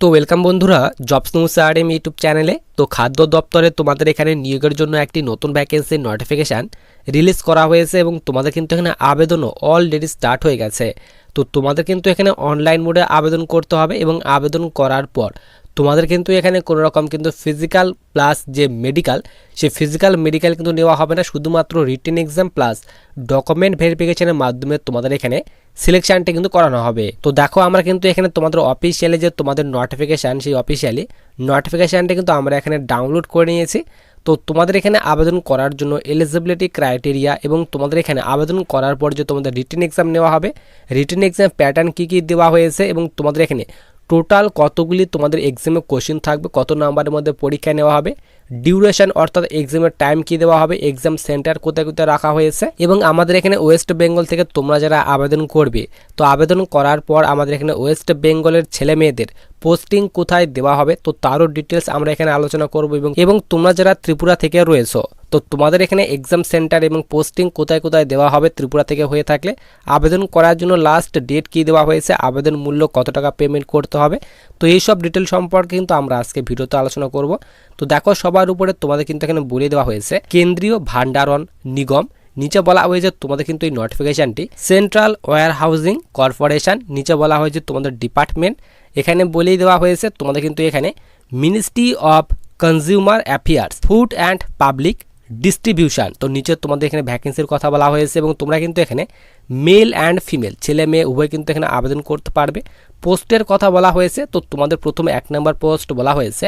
তো ওয়েলকাম বন্ধুরা jobs news RM YouTube চ্যানেলে তো খাদ্য দপ্তরে তোমাদের এখানে নিয়োগের জন্য একটি নতুন ভ্যাকেন্সির নোটিফিকেশান রিলিজ করা হয়েছে এবং তোমাদের কিন্তু এখানে আবেদনও অলরেডি স্টার্ট হয়ে গেছে। তো তোমাদের কিন্তু এখানে অনলাইন মোডে আবেদন করতে হবে এবং আবেদন করার পর তোমাদের কিন্তু এখানে কোনো রকম কিন্তু ফিজিক্যাল প্লাস যে মেডিকেল সে ফিজিক্যাল মেডিকেল কিন্তু নেওয়া হবে না, শুধুমাত্র রিটেন এক্সাম প্লাস ডকুমেন্ট ভেরিফিকেশনের মাধ্যমে তোমাদের এখানে সিলেকশনটা কিন্তু করানো হবে। তো দেখো, আমরা কিন্তু এখানে তোমাদের অফিসিয়ালি যে তোমাদের নোটিফিকেশান সেই অফিসিয়ালি নোটিফিকেশানটা কিন্তু আমরা এখানে ডাউনলোড করে নিয়েছি। তো তোমাদের এখানে আবেদন করার জন্য এলিজিবিলিটি ক্রাইটেরিয়া এবং তোমাদের এখানে আবেদন করার পর যে তোমাদের রিটেন এক্সাম নেওয়া হবে রিটেন এক্সাম প্যাটার্ন কী কী দেওয়া হয়েছে এবং তোমাদের এখানে টোটাল কতগুলি তোমাদের এক্সামে কোশ্চেন থাকবে, কত নাম্বারের মধ্যে পরীক্ষা নেওয়া হবে ডিউরেশন অর্থাৎ এক্সামের টাইম কি দেওয়া হবে এক্সাম সেন্টার কোথায় কোথায় রাখা হয়েছে এবং আমাদের এখানে ওয়েস্ট বেঙ্গল থেকে তোমরা যারা আবেদন করবে, তো আবেদন করার পর আমাদের এখানে ওয়েস্ট বেঙ্গলের ছেলে মেয়েদের পোস্টিং কোথায় দেওয়া হবে, তো তারও ডিটেলস আমরা এখানে আলোচনা করব এবং এবং তোমরা যারা ত্রিপুরা থেকে রয়েছো তো তোমাদের এখানে এক্সাম সেন্টার এবং পোস্টিং কোথায় কোথায় দেওয়া হবে ত্রিপুরা থেকে হয়ে থাকলে আবেদন করার জন্য লাস্ট ডেট কি দেওয়া হয়েছে, আবেদন মূল্য কত টাকা পেমেন্ট করতে হবে, তো এই সব ডিটেল সম্পর্কে কিন্তু আমরা আজকে ভিডিওতে আলোচনা করব। তো দেখো সবার উপরে তোমাদের কিন্তু এখানে বলে দেওয়া হয়েছে, কেন্দ্রীয় ভান্ডারণ নিগম, নিচে বলা হয়েছে তোমাদের কিন্তু এই নোটিফিকেশানটি সেন্ট্রাল ওয়ার হাউজিং কর্পোরেশন নিচে বলা হয়েছে তোমাদের ডিপার্টমেন্ট এখানে বলেই দেওয়া হয়েছে তোমাদের কিন্তু এখানে ministry of consumer affairs food and public distribution তো নিচে তোমাদের এখানে ভ্যাকেন্সির কথা বলা হয়েছে এবং তোমরা কিন্তু এখানে মেল অ্যান্ড ফিমেল ছেলে মেয়ে, উভয় কিন্তু এখানে আবেদন করতে পারবে। পোস্টের কথা বলা হয়েছে, তো তোমাদের প্রথমে এক নম্বর পোস্ট বলা হয়েছে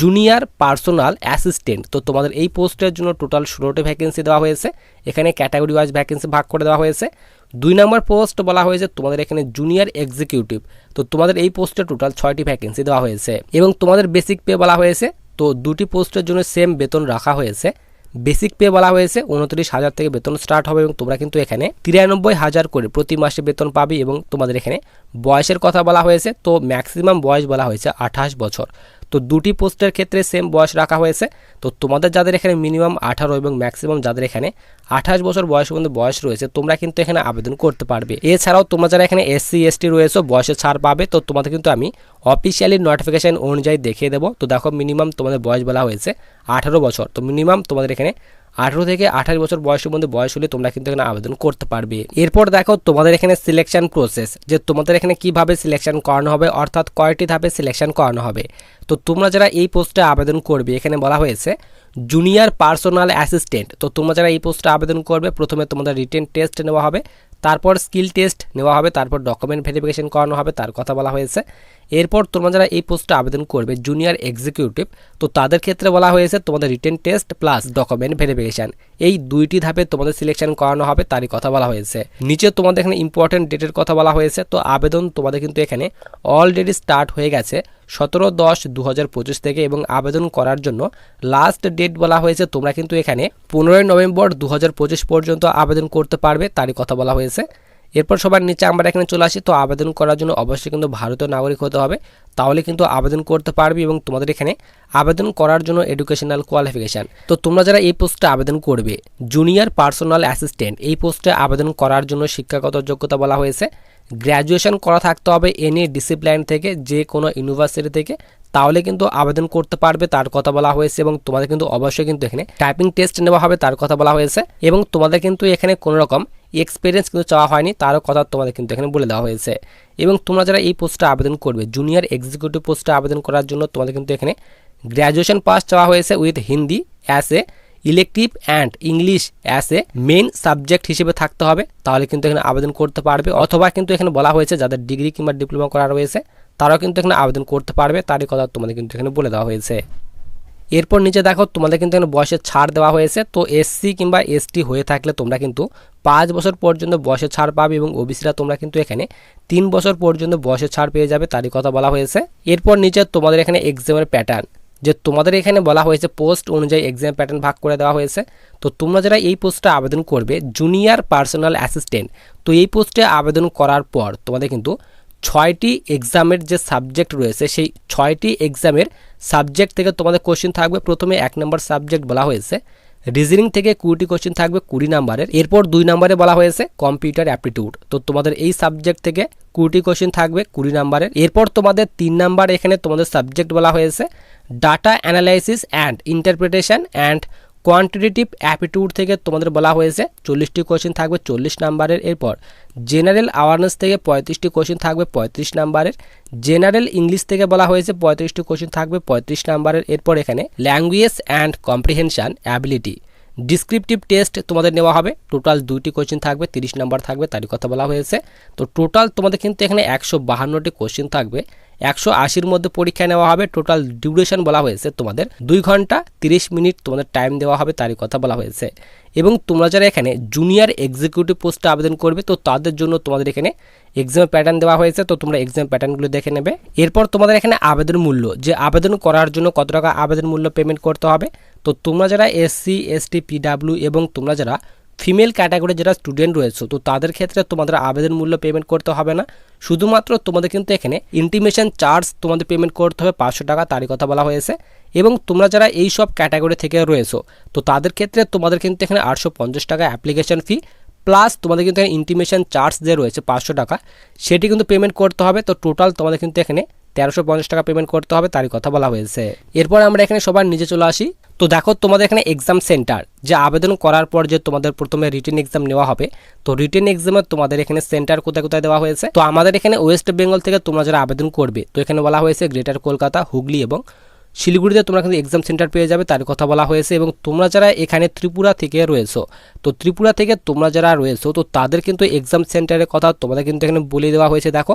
জুনিয়র পার্সোনাল অ্যাসিস্ট্যান্ট তো তোমাদের এই পোস্টের জন্য টোটাল ষোলোটি ভ্যাকেন্সি দেওয়া হয়েছে, এখানে ক্যাটাগরি ওয়াইজ ভ্যাকেন্সি ভাগ করে দেওয়া হয়েছে। দুই নম্বর পোস্ট বলা হয়েছে, তোমাদের এখানে জুনিয়র এক্সিকিউটিভ তো তোমাদের এই পোস্টে টোটাল ছয়টি ভ্যাকেন্সি দেওয়া হয়েছে এবং তোমাদের বেসিক পে বলা হয়েছে, তো দুটি পোস্টের জন্য সেম বেতন রাখা হয়েছে। বেসিক পে বলা হয়েছে, উনত্রিশ হাজার থেকে বেতন স্টার্ট হবে এবং তোমরা কিন্তু এখানে তিরানব্বই হাজার করে প্রতি মাসে বেতন পাবে এবং তোমাদের এখানে বয়সের কথা বলা হয়েছে, তো ম্যাক্সিমাম বয়স বলা হয়েছে আঠাশ বছর। তো দুটি পোস্টের ক্ষেত্রে সেম বয়স রাখা হয়েছে। তো তোমাদের যাদের এখানে মিনিমাম আঠারো এবং ম্যাক্সিমাম যাদের এখানে আঠাশ বছর বয়স পর্যন্ত বয়স রয়েছে, তোমরা কিন্তু এখানে আবেদন করতে পারবে। এছাড়াও তোমরা যারা এখানে এসসি এসটি রয়েছে বয়সে ছাড় পাবে, তো তোমাদের কিন্তু আমি অফিসিয়ালি নোটিফিকেশান অনুযায়ী দেখিয়ে দেবো। তো দেখো মিনিমাম তোমাদের বয়স বলা হয়েছে আঠারো বছর। তো মিনিমাম তোমাদের এখানে আঠারো থেকে আঠাশ বছর বয়সের মধ্যে বয়স হলে তোমরা কিন্তু এখানে আবেদন করতে পারবে। এরপর দেখো, তোমাদের এখানে সিলেকশন প্রসেস যে তোমাদের এখানে কীভাবে সিলেকশন করানো হবে, অর্থাৎ কয়টি ধাপে সিলেকশন করানো হবে। তো তোমরা যারা এই পোস্টে আবেদন করবে, এখানে বলা হয়েছে জুনিয়র পার্সোনাল অ্যাসিস্ট্যান্ট তো তোমরা যারা এই পোস্টে আবেদন করবে, প্রথমে তোমাদের রিটেন টেস্ট নেওয়া হবে তারপর স্কিল টেস্ট নেওয়া হবে, তারপর ডকুমেন্ট ভেরিফিকেশন করানো হবে, তার কথা বলা হয়েছে। এরপর তোমরা যারা এই পোস্টে আবেদন করবে জুনিয়র এক্সিকিউটিভ তো তাদের ক্ষেত্রে বলা হয়েছে তোমাদের written test plus document verification এই দুইটি ধাপে তোমাদের সিলেকশন করানো হবে, তারই কথা বলা হয়েছে। নিচে তোমাদের এখানে ইম্পর্টেন্ট ডেটের কথা বলা হয়েছে, তো আবেদন তোমাদের কিন্তু এখানে অলরেডি স্টার্ট হয়ে গেছে। সতেরো দশ দু থেকে এবং আবেদন করার জন্য লাস্ট ডেট বলা হয়েছে। তোমরা কিন্তু এখানে পনেরোই নভেম্বর দু হাজার পঁচিশ পর্যন্ত আবেদন করতে পারবে, তারই কথা বলা হয়েছে। এরপর সবার নিচে আমরা এখানে চলে আসি। তো আবেদন করার জন্য অবশ্যই কিন্তু ভারতীয় নাগরিক হতে হবে। তাহলে কিন্তু আবেদন করতে পারবে এবং তোমাদের এখানে আবেদন করার জন্য এডুকেশনাল কোয়ালিফিকেশান তো তোমরা যারা এই পোস্টে আবেদন করবে জুনিয়র পার্সোনাল অ্যাসিস্ট্যান্ট এই পোস্টে আবেদন করার জন্য শিক্ষাগত যোগ্যতা বলা হয়েছে। গ্র্যাজুয়েশন করা থাকতে হবে এনি ডিসিপ্লিন থেকে, যে কোনো ইউনিভার্সিটি থেকে। তাহলে কিন্তু আবেদন করতে পারবে, তার কথা বলা হয়েছে এবং তোমাদের কিন্তু অবশ্যই কিন্তু এখানে টাইপিং টেস্ট নেওয়া হবে, তার কথা বলা হয়েছে। এবং তোমাদের কিন্তু এখানে কোনো রকম এক্সপিরিয়েন্স কিন্তু চাওয়া হয়নি, তারও কথা তোমাদের কিন্তু এখানে বলে দেওয়া হয়েছে। এবং তোমরা যারা এই পোস্টে আবেদন করবে জুনিয়র এক্সিকিউটিভ পোস্টে আবেদন করার জন্য তোমাদের কিন্তু এখানে গ্র্যাজুয়েশন পাস চাওয়া হয়েছে with Hindi as a elective and English as a main subject হিসেবে থাকতে হবে। তাহলে কিন্তু এখানে আবেদন করতে পারবে। অথবা কিন্তু এখানে বলা হয়েছে, যাদের ডিগ্রি কিংবা ডিপ্লোমা করা রয়েছে, তারাও কিন্তু এখানে আবেদন করতে পারবে। তারই কথা তোমাদের কিন্তু এখানে বলে দেওয়া হয়েছে। এরপর নিচে দেখো, তোমাদের কিন্তু এখানে বয়সের ছাড় দেওয়া হয়েছে। তো এসসি কিংবা এসটি হয়ে থাকলে তোমরা কিন্তু পাঁচ বছর পর্যন্ত বয়সের ছাড় পাবে এবং ওবিসিরা তোমরা কিন্তু এখানে তিন বছর পর্যন্ত বয়সের ছাড় পেয়ে যাবে, তারই কথা বলা হয়েছে। এরপর নিচে তোমাদের এখানে এক্সামের প্যাটার্ন যে তোমাদের এখানে বলা হয়েছে পোস্ট অনুযায়ী এক্সাম প্যাটার্ন ভাগ করে দেওয়া হয়েছে। তো তোমরা যারা এই পোস্টে আবেদন করবে জুনিয়র পার্সোনাল অ্যাসিস্ট্যান্ট তো এই পোস্টে আবেদন করার পর তোমাদের কিন্তু ছয়টি এক্সামের যে সাবজেক্ট রয়েছে, সেই ছয়টি এক্সামের সাবজেক্ট থেকে তোমাদের কোশ্চেন থাকবে। প্রথমে এক নম্বর সাবজেক্ট বলা হয়েছে রিজনিং থেকে কুড়িটি কোশ্চেন থাকবে, কুড়ি নাম্বারের এরপর দুই নাম্বারে বলা হয়েছে কম্পিউটার অ্যাপটিটিউড তো তোমাদের এই সাবজেক্ট থেকে কুড়িটি কোশ্চেন থাকবে, কুড়ি নাম্বারের এরপর তোমাদের তিন নাম্বার এখানে তোমাদের সাবজেক্ট বলা হয়েছে data analysis and interpretation and quantitative aptitude থেকে তোমাদের বলা হয়েছে, চল্লিশটি কোশ্চেন থাকবে চল্লিশ নাম্বারের এরপর জেনারেল অ্যাওয়ারনেস থেকে পঁয়ত্রিশটি কোশ্চেন থাকবে পঁয়ত্রিশ নাম্বারের জেনারেল ইংলিশ থেকে বলা হয়েছে পঁয়ত্রিশটি কোশ্চেন থাকবে পঁয়ত্রিশ নাম্বারের, এরপর এখানে language and comprehension ability descriptive test তোমাদের নেওয়া হবে টোটাল দুইটি কোশ্চেন থাকবে, তিরিশ নাম্বার থাকবে তারই কথা বলা হয়েছে, তো টোটাল তোমাদের কিন্তু এখানে একশো বাহান্নটি কোশ্চেন থাকবে একশো আশির মধ্যে পরীক্ষা নেওয়া হবে। টোটাল ডিউরেশন বলা হয়েছে তোমাদের দুই ঘণ্টা তিরিশ মিনিট তোমাদের টাইম দেওয়া হবে তারই কথা বলা হয়েছে। এবং তোমরা যারা এখানে জুনিয়র এক্সিকিউটিভ পোস্টে আবেদন করবে, তো তাদের জন্য তোমাদের এখানে এক্সাম প্যাটার্ন দেওয়া হয়েছে। তো তোমরা এক্সাম প্যাটার্নগুলো দেখে নেবে। এরপর তোমাদের এখানে আবেদন মূল্য, যে আবেদন করার জন্য কত টাকা আবেদন মূল্য পেমেন্ট করতে হবে। তো তোমরা যারা এসসি এসটি পিডাব্লিউ এবং তোমরা যারা ফিমেল ক্যাটাগরি যারা স্টুডেন্ট রয়েছে, তো তাদের ক্ষেত্রে তোমাদের আবেদন মূল্য পেমেন্ট করতে হবে না। শুধুমাত্র তোমাদের কিন্তু এখানে ইন্টিমেশন চার্জ তোমাদের পেমেন্ট করতে হবে, পাঁচশো টাকা তারই কথা বলা হয়েছে। এবং তোমরা যারা এই সব ক্যাটাগরি থেকে রয়েছো, তো তাদের ক্ষেত্রে তোমাদের কিন্তু এখানে আটশো পঞ্চাশ টাকা অ্যাপ্লিকেশন ফি প্লাস তোমাদের কিন্তু এখানে ইন্টিমেশন চার্জ যে রয়েছে পাঁচশো টাকা, সেটি কিন্তু পেমেন্ট করতে হবে। তো টোটাল তোমাদের কিন্তু এখানে তেরোশো পঞ্চাশ টাকা পেমেন্ট করতে হবে, তারই কথা বলা হয়েছে। এরপর আমরা এখানে সবার নিচে চলে আসি। তো দেখো, তোমাদের এখানে এক্সাম সেন্টার যে আবেদন করার পর যে তোমাদের প্রথমে রিটেন এক্সাম নেওয়া হবে, তো রিটেন এক্সামে তোমাদের এখানে সেন্টার কোথায় কোথায় দেওয়া হয়েছে? তো আমাদের এখানে ওয়েস্ট বেঙ্গল থেকে তোমরা যারা আবেদন করবে, তো এখানে বলা হয়েছে গ্রেটার কলকাতা হুগলি এবং শিলিগুড়িতে তোমরা কিন্তু এক্সাম সেন্টার পেয়ে যাবে তার কথা বলা হয়েছে। এবং তোমরা যারা এখানে ত্রিপুরা থেকে রয়েছো, তো ত্রিপুরা থেকে তোমরা যারা রয়েছো, তো তাদের কিন্তু এক্সাম সেন্টারের কথা তোমাদের কিন্তু এখানে বলে দেওয়া হয়েছে। দেখো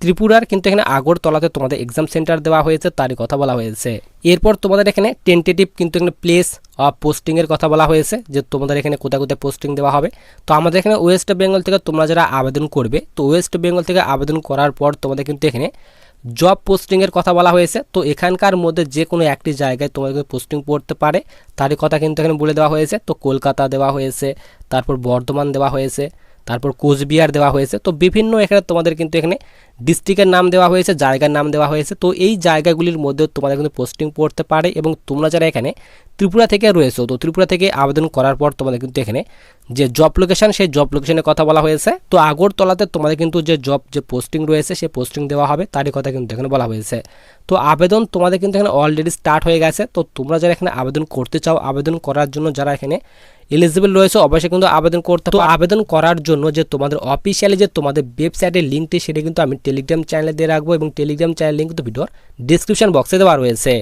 ত্রিপুরার কিন্তু এখানে আগরতলাতে তোমাদের এক্সাম সেন্টার দেওয়া হয়েছে, তারই কথা বলা হয়েছে। এরপর তোমাদের এখানে টেন্টেটিভ কিন্তু এখানে প্লেস অফ পোস্টিংয়ের কথা বলা হয়েছে, যে তোমাদের এখানে কোথায় কোথায় পোস্টিং দেওয়া হবে। তো আমাদের এখানে ওয়েস্ট বেঙ্গল থেকে তোমরা যারা আবেদন করবে, তো ওয়েস্ট বেঙ্গল থেকে আবেদন করার পর তোমাদের কিন্তু এখানে জব পোস্টিংয়ের কথা বলা হয়েছে। তো এখানকার মধ্যে যে কোনো একটি জায়গায় তোমাদের পোস্টিং পড়তে পারে, তারই কথা কিন্তু এখানে বলে দেওয়া হয়েছে। তো কলকাতা দেওয়া হয়েছে, তারপর বর্ধমান দেওয়া হয়েছে। তারপর কোচবিহার দেওয়া হয়েছে। তো বিভিন্ন এখানে তোমাদের কিন্তু এখানে ডিস্ট্রিক্টের নাম দেওয়া হয়েছে, জায়গার নাম দেওয়া হয়েছে। তো এই জায়গাগুলির মধ্যে তোমাদের কিন্তু পোস্টিং পড়তে পারে এবং তোমরা যারা এখানে ত্রিপুরা থেকে রয়েছো, তো ত্রিপুরা থেকে আবেদন করার পর তোমাদের কিন্তু এখানে যে জব লোকেশান সেই জব লোকেশনের কথা বলা হয়েছে। তো আগরতলাতে তোমাদের কিন্তু যে জব যে পোস্টিং রয়েছে, সেই পোস্টিং দেওয়া হবে। তারই কথা কিন্তু এখানে বলা হয়েছে। তো আবেদন তোমাদের কিন্তু এখানে অলরেডি স্টার্ট হয়ে গেছে। তো তোমরা যারা এখানে আবেদন করতে চাও আবেদন করার জন্য যারা এখানে এলিজিবল রয়েছে অবশ্যই কিন্তু আবেদন করতে তো আবেদন করার জন্য যে তোমাদের অফিসিয়ালি যে তোমাদের ওয়েবসাইটের লিঙ্কটি সেটা কিন্তু আমি টেলিগ্রাম চ্যানেলে দিয়ে রাখব এবং টেলিগ্রাম চ্যানেল লিঙ্ক কিন্তু ভিডিওর ডিসক্রিপশন বক্সে দেওয়া রয়েছে।